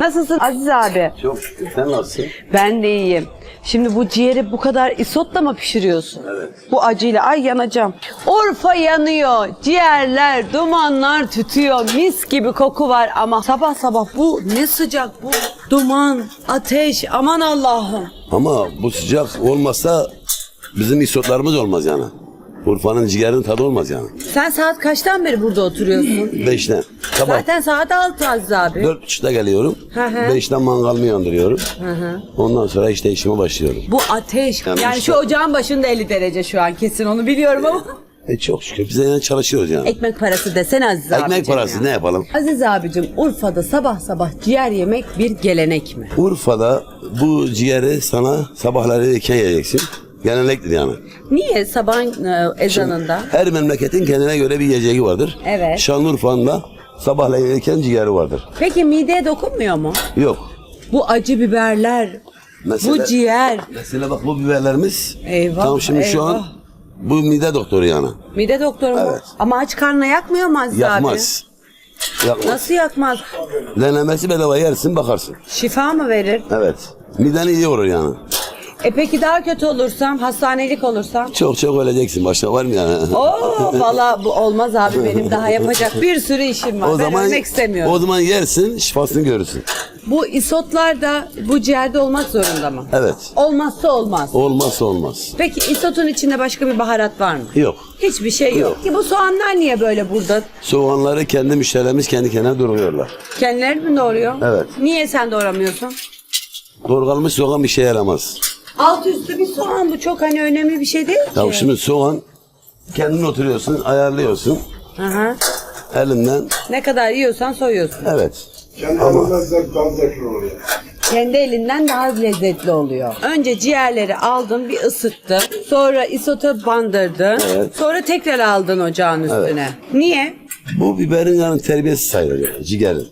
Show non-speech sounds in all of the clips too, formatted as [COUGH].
Nasılsın Aziz abi? Çok sen nasılsın? Ben de iyiyim. Şimdi bu ciğeri bu kadar isotla mı pişiriyorsun? Evet. Bu acıyla ay yanacağım. Urfa yanıyor. Ciğerler, dumanlar tütüyor. Mis gibi koku var ama sabah sabah bu ne sıcak bu. Duman, ateş aman Allah'ım. Ama bu sıcak olmazsa bizim isotlarımız olmaz yani. Urfa'nın ciğerinin tadı olmaz yani. Sen saat kaçtan beri burada oturuyorsun? Beşten. Sabah Zaten saat altı Aziz abi. dört buçukta geliyorum. Hı hı. Beşten mangalımı yandırıyorum. Ondan sonra işte işime başlıyorum. Bu ateş. Yani Yani işte- şu ocağın başında 50 derece şu an kesin onu biliyorum ama. E çok şükür biz de yani çalışıyoruz yani. Ekmek parası desene Aziz Ekmek abicim parası ya. ne yapalım? Aziz abicim Urfa'da sabah sabah ciğer yemek bir gelenek mi? Urfa'da bu ciğeri sana sabahları erken yiyeceksin. Gelenektir yani. Niye sabahın e, ezanında? Her memleketin kendine göre bir yiyeceği vardır. Evet. Şanlıurfa'nın da sabahleyin erken ciğeri vardır. Peki mideye dokunmuyor mu? Yok. Bu acı biberler, Mesela- bu ciğer. Mesela bak bu biberlerimiz. Eyvah, Tam şimdi şu an eyvah. bu mide doktoru yani. Mide doktoru mu? Evet. Ama aç karnına yakmıyor mu Aziz Yakmaz. Yakmaz. abi? Nasıl yakmaz? Denemesi bedava yersin bakarsın. Şifa mı verir? Evet. Miden iyi olur yani. E peki daha kötü olursam, hastanelik olursam? Çok çok öleceksin. Başka var mı yani? Oo valla bu olmaz abi benim daha yapacak bir sürü işim var. o ben zaman ölmek istemiyorum. o zaman yersin, şifasını görürsün. Bu isotlar da bu ciğerde olmak zorunda mı? Evet. Olmazsa olmaz. Olmazsa olmaz. Peki isotun içinde başka bir baharat var mı? Yok. Hiçbir şey yok. Yok. Ki bu soğanlar niye böyle burada? Soğanları kendi müşterilerimiz kendi kendine doğruyorlar. Kendileri mi doğruyor? Evet. Niye sen doğramıyorsun? Doğralmış soğan bir şey yaramaz. Alt üstü bir soğan bu çok hani önemli bir şey değil ki. Ya şimdi soğan kendin oturuyorsun, ayarlıyorsun. Aha. Elinden Ne kadar yiyorsan soyuyorsun. evet. Kendi elimden zevk daha zevkli oluyor. Kendi elinden daha lezzetli oluyor. Önce ciğerleri aldın bir ısıttın. Sonra isota bandırdın. Evet. Sonra tekrar aldın ocağın üstüne. Niye? Bu biberin yani terbiyesi sayılır yani, ciğerin.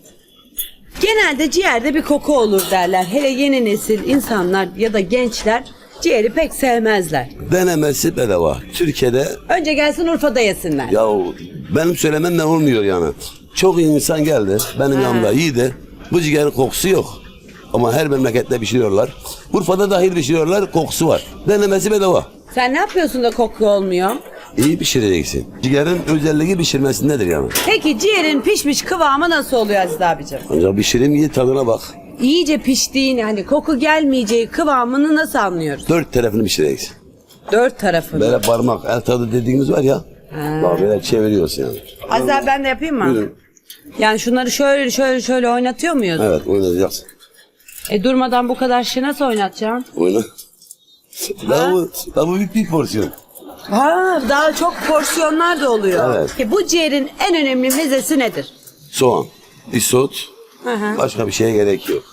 Genelde ciğerde bir koku olur derler. Hele yeni nesil insanlar ya da gençler ciğeri pek sevmezler. Denemesi bedava. Türkiye'de Önce gelsin Urfa'da yesinler. ya benim söylememle olmuyor yani. Çok insan geldi benim yanımda iyiydi. Bu ciğerin kokusu yok. Ama her memlekette pişiriyorlar. Urfa'da dahil pişiriyorlar, kokusu var. Denemesi bedava. Sen ne yapıyorsun da koku olmuyor? İyi pişireceksin. Ciğerin özelliği pişirmesindedir yani. Peki ciğerin pişmiş kıvamı nasıl oluyor Aziz abicim? Ancak pişirim iyi tadına bak. İyice piştiğini hani koku gelmeyeceği kıvamını nasıl anlıyoruz? Dört tarafını pişireceksin. Dört tarafını. Böyle parmak, el tadı dediğimiz var ya. Bak böyle çeviriyorsun yani. Aziz abi ben de yapayım mı? Buyurun. Yani şunları şöyle şöyle şöyle oynatıyor muyuz? Evet oynayacaksın. E durmadan bu kadar şey nasıl oynatacağım? Oyna. Daha bu, daha bu büyük bir porsiyon. Ha, daha çok porsiyonlar da oluyor. Evet. Peki bu ciğerin en önemli mezesi nedir? Soğan, isot, Hı hı. başka bir şeye gerek yok.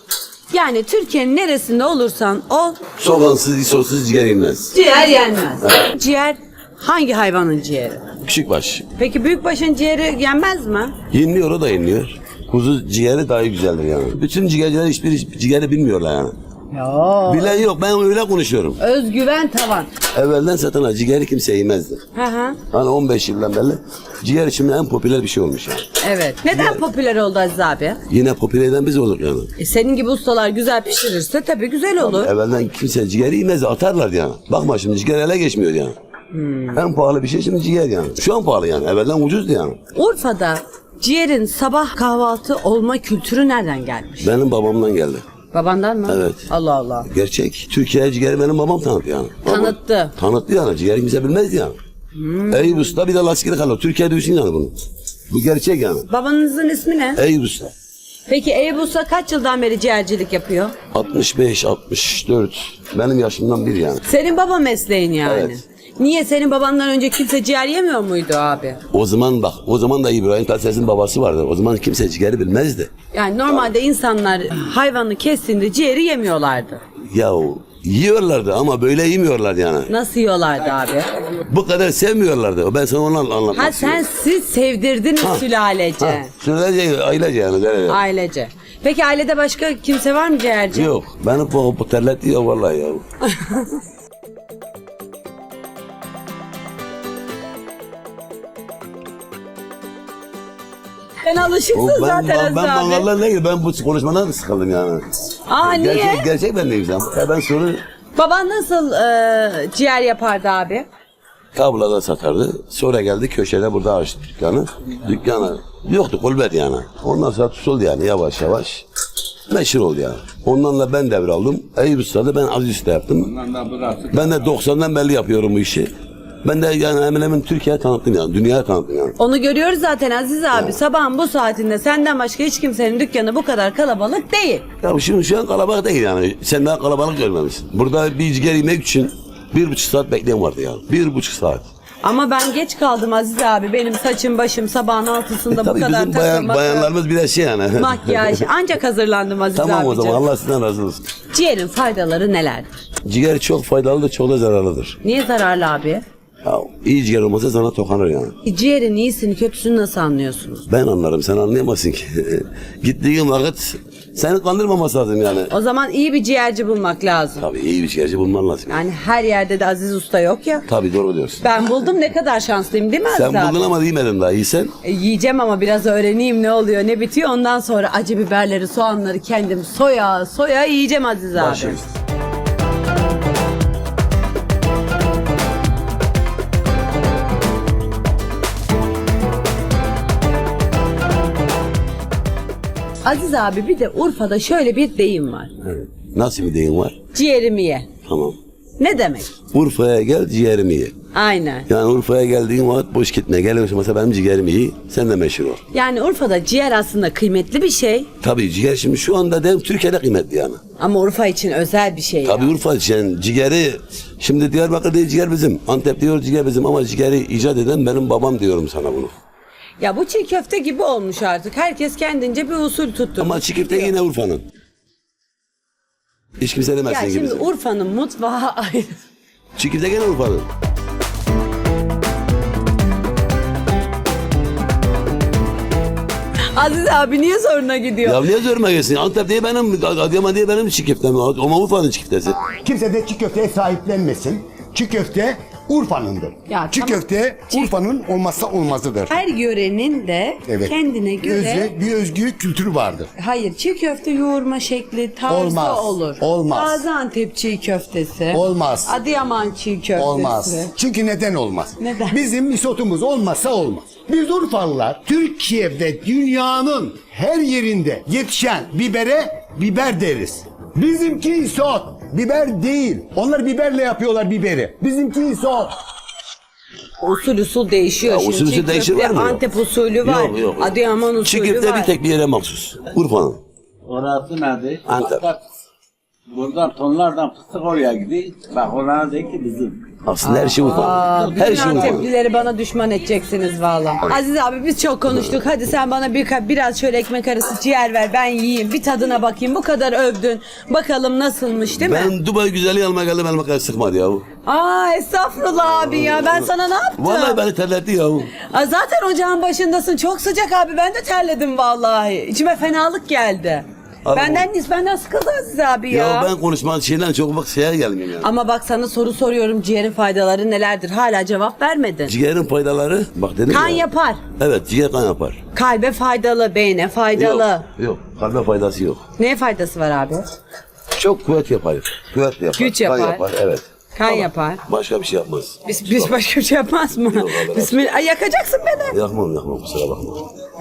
Yani Türkiye'nin neresinde olursan ol Soğansız, isotsuz ciğer yenmez. ciğer yenmez. Ciğer hangi hayvanın ciğeri? Küçük baş. Peki büyükbaşın ciğeri yenmez mi? Yeniliyor o da yeniliyor. Kuzu ciğeri daha güzeldir yani. Bütün ciğerciler hiçbir ciğeri bilmiyorlar yani. Yo. Bilen yok ben öyle konuşuyorum. Özgüven tavan. Evvelden zaten ha, ciğeri kimse yemezdi. Hı hı. Hani 15 yıldan beri ciğer şimdi en popüler bir şey olmuş yani. Evet. Neden popüler oldu Aziz abi? Yine popüler eden biz olduk yani. E senin gibi ustalar güzel pişirirse tabii güzel olur. Evvelden kimse ciğeri yemez atarlardı yani. Bakma şimdi ciğer ele geçmiyor yani. En pahalı bir şey şimdi ciğer yani. Şu an pahalı yani. Evvelden ucuzdu yani. Urfa'da ciğerin sabah kahvaltı olma kültürü nereden gelmiş? Benim babamdan geldi. Babandan mı? Evet. Allah Allah. Gerçek. Türkiye'ye ciğeri benim babam tanıttı yani. Babam Tanıttı. Tanıttı yani. Ciğeri kimse bilmezdi yani. Hmm. Eyüp Usta bir de lastikli kalır. Türkiye'de düşün yani bunu. Bu gerçek yani. Babanızın ismi ne? Eyüp Usta. Peki Eyüp Usta kaç yıldan beri ciğercilik yapıyor? 65, 64. Benim yaşımdan biri yani. Senin baba mesleğin yani. Evet. Niye senin babandan önce kimse ciğer yemiyor muydu abi? O zaman bak, o zaman da İbrahim Tatlıses'in babası vardı. O zaman kimse ciğeri bilmezdi. Yani normalde insanlar hayvanı kestiğinde ciğeri yemiyorlardı. Ya yiyorlardı ama böyle yemiyorlardı yani. Nasıl yiyorlardı abi? Bu kadar sevmiyorlardı. Ben sana onu anlatmak Ha istiyorum. sen siz sevdirdiniz Ha. sülalece. Ha, Söyleyecek ailece yani. Ailece. Peki ailede başka kimse var mı ciğerci? Yok. Beni bu, bu terletti ya vallahi ya. [LAUGHS] Sen alışıksın O ben, zaten ben, Aziz ben abi. Bangallar değil, ben bu konuşmadan sıkıldım yani. Aa niye? Gerçek, gerçek ben güzel. Ya ben soru Baban nasıl e, ciğer yapardı abi? Kablada satardı. Sonra geldi köşede burada açtı dükkanı. Dükkanı yoktu kulübet yani. Ondan sonra tutuldu yani yavaş yavaş. Meşhur oldu yani. Ondan da ben devraldım. Eyüp Usta'da ben Aziz Usta yaptım. Ben de 90'dan belli yapıyorum bu işi. Ben de yani hemen hemen Türkiye'ye tanıttım yani. Dünyaya tanıttım yani. Onu görüyoruz zaten Aziz abi. Sabahın bu saatinde senden başka hiç kimsenin dükkanı bu kadar kalabalık değil. Ya şimdi şu an kalabalık değil yani. Sen daha kalabalık görmemişsin. Burada bir ciğer yemek için bir buçuk saat bekleyen vardı yani. Bir buçuk saat. Ama ben geç kaldım Aziz abi. Benim saçım başım sabahın altısında bu Tabii kadar bizim bayan, takılmak, bayanlarımız biraz şey yani. [LAUGHS] makyaj. Ancak hazırlandım Aziz tamam o abicim. zaman Allah sizden razı olsun. Ciğerin faydaları nelerdir? Ciğer çok faydalıdır, çok da zararlıdır. Niye zararlı abi? Ya iyi ciğer olmasa sana tokanır yani. Ciğerin iyisini kötüsünü nasıl anlıyorsunuz? Ben anlarım, sen anlayamazsın ki. [LAUGHS] Gittiğin vakit seni kandırmaması lazım yani. O zaman iyi bir ciğerci bulmak lazım. Tabii iyi bir ciğerci bulman lazım. Yani her yerde de Aziz Usta yok ya. Tabii doğru diyorsun. Ben buldum ne kadar şanslıyım değil mi Aziz Sen abi? buldun ama yemedin daha iyi sen. E, yiyeceğim ama biraz öğreneyim ne oluyor ne bitiyor. Ondan sonra acı biberleri soğanları kendim soya soya yiyeceğim Aziz abi. Başım. Aziz abi bir de Urfa'da şöyle bir deyim var. Evet. Nasıl bir deyim var? Ciğerimi ye. Tamam. Ne demek? Urfa'ya gel ciğerimi ye. Aynen. Yani Urfa'ya geldiğin vakit boş gitme. Gel mesela benim ciğerimi ye. Sen de meşhur ol. Yani Urfa'da ciğer aslında kıymetli bir şey. Tabii ciğer şimdi şu anda dev Türkiye'de kıymetli yani. Ama Urfa için özel bir şey. ya. Tabii Urfa için ciğeri şimdi Diyarbakır değil ciğer bizim. Antep diyor ciğer bizim ama ciğeri icat eden benim babam diyorum sana bunu. Ya bu çiğ köfte gibi olmuş artık. Herkes kendince bir usul tuttu. Ama çiğ köfte yine Urfa'nın. Hiç kimse demesin ya gibi. şimdi Urfa'nın mutfağı [LAUGHS] ayrı. Çiğ köfte gene Urfa'nın. Aziz abi niye zoruna gidiyor? Ya niye zoruma gelsin? Antep diye benim, Adıyaman diye benim çiğ köftem. Ama Urfa'nın çiğ köftesi. Kimse de çiğ köfteye sahiplenmesin. Çiğ köfte Urfa'nındır. Ya çiğ tamam. köfte Urfa'nın olmazsa olmazıdır. Her yörenin de Evet. kendine göre özgü, bir özgü kültürü vardır. Hayır çiğ köfte yoğurma şekli tarzı Olmaz, olur. olmaz. Gaziantep çiğ köftesi. Olmaz. Adıyaman çiğ köftesi. Olmaz. Çünkü neden olmaz? Neden? Bizim isotumuz olmazsa olmaz. Biz Urfalılar Türkiye ve dünyanın her yerinde yetişen bibere biber deriz. Bizimki isot. Biber değil. Onlar biberle yapıyorlar biberi. Bizimki isot. Usul usul değişiyor. Ya Şimdi usul usul çiğ değişir köfte var mı? Antep usulü var. Yok, yok. Adıyaman Çiğ usulü köfte var. bir tek bir yere mahsus. Urfa'nın. Orası nedir? Antep. Buradan tonlardan fıstık oraya gidiyor. Bak orası değil ki bizim. Aslında her şey. Bütün Her şey Urfa'nın. Anteplileri bana düşman edeceksiniz valla. Aziz abi biz çok konuştuk. Hadi sen bana bir biraz şöyle ekmek arası ciğer ver ben yiyeyim. Bir tadına bakayım. Bu kadar övdün. Bakalım nasılmış değil mi? Ben Dubai güzeli almaya geldim elime kadar sıkmadı ya. Aa estağfurullah abi ya. Ben sana ne yaptım? Vallahi beni terletti ya. Aa, zaten ocağın başındasın. Çok sıcak abi. Ben de terledim vallahi. İçime fenalık geldi. Abi, benden benden sıkıldı Aziz abi ya. Ya ben konuşma şeyden çok bak şeye gelmiyorum yani. Ama bak sana soru soruyorum. Ciğerin faydaları nelerdir? Hala cevap vermedin. Ciğerin faydaları bak dedim Kan ya. yapar. Evet ciğer kan yapar. Kalbe faydalı, beyne faydalı. Yok, yok. Kalbe faydası yok. Neye faydası var abi? Çok kuvvet yapar. Kuvvet yapar. Güç yapar. Kan yapar evet. Kan yapar. Başka bir şey yapmaz. Biz, biz başka bir şey yapmaz mı? Yok, Allah Bismillah. Ay, yakacaksın beni. Yakmam yakmam kusura bakma.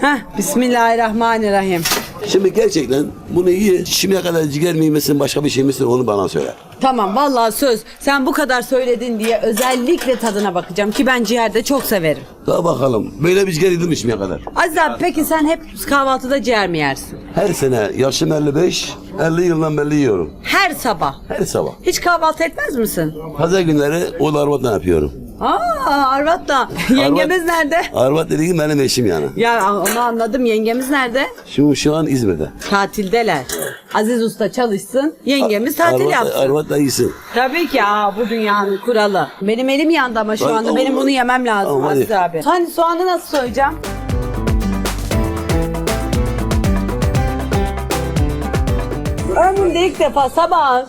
Heh, Bismillahirrahmanirrahim. Şimdi gerçekten bunu iyi. Şimdiye kadar ciğer mi yemesin başka bir şey misin onu bana söyle. Tamam vallahi söz. Sen bu kadar söyledin diye özellikle tadına bakacağım ki ben ciğerde çok severim. Daha bakalım. Böyle bir ciğer yedim mi şimdiye kadar? Aziz abi peki sen hep kahvaltıda ciğer mi yersin? Her sene yaşım 55, 50 yıldan beri yiyorum. Her sabah. Her sabah. Hiç kahvaltı etmez misin? Pazar günleri o da arvatla yapıyorum. Aa Arvat'la. [LAUGHS] Yengemiz nerede? Arvat dediğim benim eşim yani. Ya onu anladım. Yengemiz nerede? Şu, şu an İzmir'de. Tatildeler. Aziz Usta çalışsın. Yengemiz tatil Arvat, yapsın. Arvat da iyisin. Tabii ki aa, bu dünyanın kuralı. Benim elim yandı ama şu Ay, anda aman. benim bunu yemem lazım Aman Aziz hadi. abi. Hani soğanı nasıl soyacağım? Ömrümde ilk defa sabah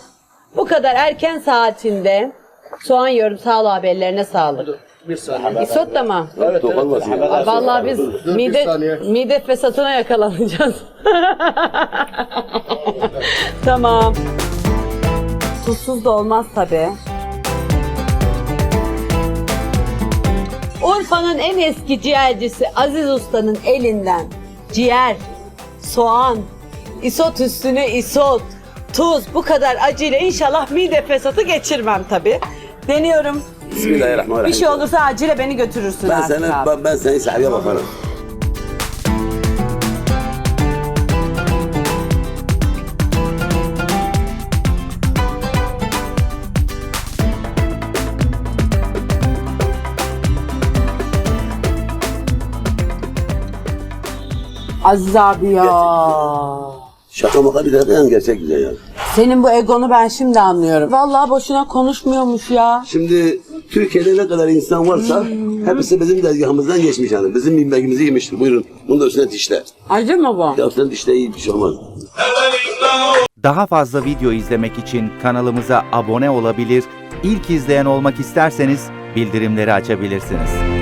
bu kadar erken saatinde soğan yiyorum. Sağ ol abi ellerine sağlık. İsot da mı? Tok olmasın ya. Aa, Vallahi biz mide, mide fesatına yakalanacağız. [LAUGHS] tamam. Tuzsuz da olmaz tabi. Urfa'nın en eski ciğercisi Aziz Usta'nın elinden ciğer, soğan, isot üstüne isot, tuz bu kadar acıyla inşallah mide fesatı geçirmem tabi. Deniyorum. Bismillahirrahmanirrahim. Bir şey olursa acile beni götürürsün Ben artık seni, abi. ben, ben seni sahibiye bakarım. Aziz abi ya. Şaka maka bir yani gerçek güzel yani. Senin bu egonu ben şimdi anlıyorum. Vallahi boşuna konuşmuyormuş ya. Şimdi Türkiye'de ne kadar insan varsa hepsi bizim tezgahımızdan geçmiş yani. Bizim yemeğimizi yemiştir. Buyurun. Bunu da üstüne dişle. Acı mı bu? Ya sen dişle iyi bir şey olmaz. Daha fazla video izlemek için kanalımıza abone olabilir, ilk izleyen olmak isterseniz bildirimleri açabilirsiniz.